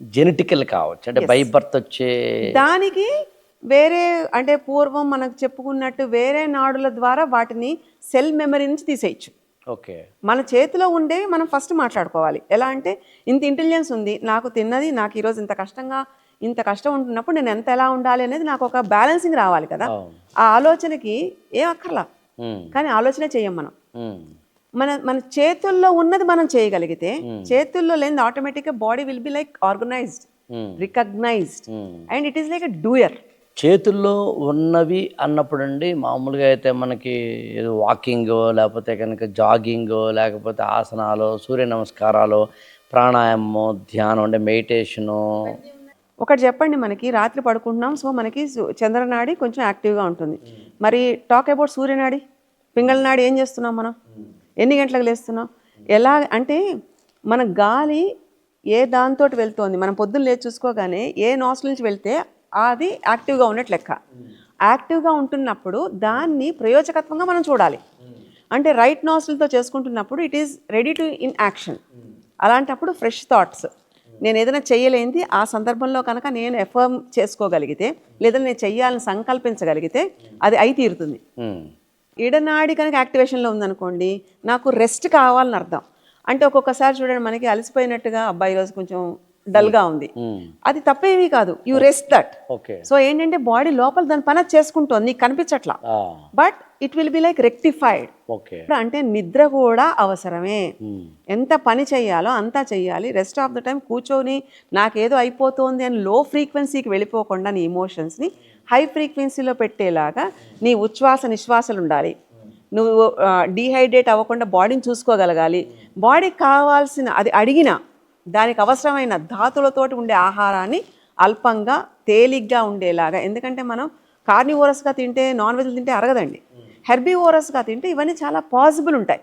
Genetical కావచ్చు అంటే by birth వచ్చే దానికి వేరే అంటే పూర్వం మనకు చెప్పుకున్నట్టు వేరే నాడుల ద్వారా వాటిని సెల్ మెమరీ నుంచి తీసేయచ్చు. ఓకే. మన చేతిలో ఉండే మనం ఫస్ట్ మాట్లాడుకోవాలి. ఎలా అంటే ఇంత ఇంటెలిజెన్స్ ఉంది నాకు తిన్నది నాకు ఈరోజు ఇంత కష్టంగా ఇంత కష్టం ఉంటున్నప్పుడు నేను ఎంత ఎలా ఉండాలి అనేది నాకు ఒక బ్యాలెన్సింగ్ రావాలి కదా. ఆ ఆలోచనకి ఏం అక్కర్లా. కానీ ఆలోచనే చెయ్యం మనం. మన మన చేతుల్లో ఉన్నది మనం చేయగలిగితే చేతుల్లో లేనిది ఆటోమేటిక్గా body will be like organised recognised. And it is like doer చేతుల్లో ఉన్నవి అన్నప్పుడు అండి మామూలుగా అయితే మనకి ఏదో వాకింగ్ లేకపోతే కనుక జాగింగ్ లేకపోతే ఆసనాలు సూర్య నమస్కారాలు ప్రాణాయామం ధ్యానం అంటే మెడిటేషను. ఒకటి చెప్పండి మనకి రాత్రి పడుకుంటున్నాం సో మనకి చంద్రనాడి కొంచెం యాక్టివ్గా ఉంటుంది. మరి టాక్ అబౌట్ సూర్యనాడి పింగళ నాడి ఏం చేస్తున్నాం మనం? ఎన్ని గంటలకు లేస్తున్నాం ఎలా అంటే మన గాలి ఏ దాంతో వెళ్తోంది? మనం పొద్దున్న లేచి చూసుకోగానే ఏ నాస్ నుంచి వెళ్తే అది యాక్టివ్గా ఉన్నట్టు లెక్క. యాక్టివ్గా ఉంటున్నప్పుడు దాన్ని ప్రయోజకత్వంగా మనం చూడాలి. అంటే రైట్ నాస్లతో చేసుకుంటున్నప్పుడు it is ready to in action అలాంటప్పుడు ఫ్రెష్ థాట్స్ నేను ఏదైనా చేయలేనిది ఆ సందర్భంలో కనుక నేను ఎఫర్మ్ చేసుకోగలిగితే లేదా నేను చెయ్యాలని సంకల్పించగలిగితే అది అయి తీరుతుంది. ఇడనాడి కనుక యాక్టివేషన్లో ఉందనుకోండి నాకు రెస్ట్ కావాలని అర్థం. అంటే ఒక్కొక్కసారి చూడండి మనకి అలసిపోయినట్టుగా అబ్బాయి రోజు కొంచెం డల్గా ఉంది. అది తప్పేమీ కాదు. You rest that. Okay. So ఏంటంటే బాడీ లోపల దాని పని చేసుకుంటుంది నీకు కనిపించట్లా. But it will be like rectified okay అంటే నిద్ర కూడా అవసరమే. ఉమ్, ఎంత పని చేయాలో అంతా చెయ్యాలి. రెస్ట్ ఆఫ్ ద టైం కూర్చొని నాకేదో అయిపోతుంది అని లో ఫ్రీక్వెన్సీకి వెళ్ళిపోకుండా నీ ఎమోషన్స్ని హై ఫ్రీక్వెన్సీలో పెట్టేలాగా నీ ఉచ్ఛ్వాస నిశ్వాసలు ఉండాలి. నువ్వు డీహైడ్రేట్ అవ్వకుండా బాడీని చూసుకోగలగాలి. బాడీకి కావాల్సిన అది అడిగిన దానికి అవసరమైన ధాతులతోటి ఉండే ఆహారాన్ని అల్పంగా తేలిగ్గా ఉండేలాగా. ఎందుకంటే మనం కార్నివోరస్గా తింటే నాన్ వెజ్ తింటే అరగదండి. హెర్బీ ఓరస్గా తింటే ఇవన్నీ చాలా పాసిబుల్ ఉంటాయి.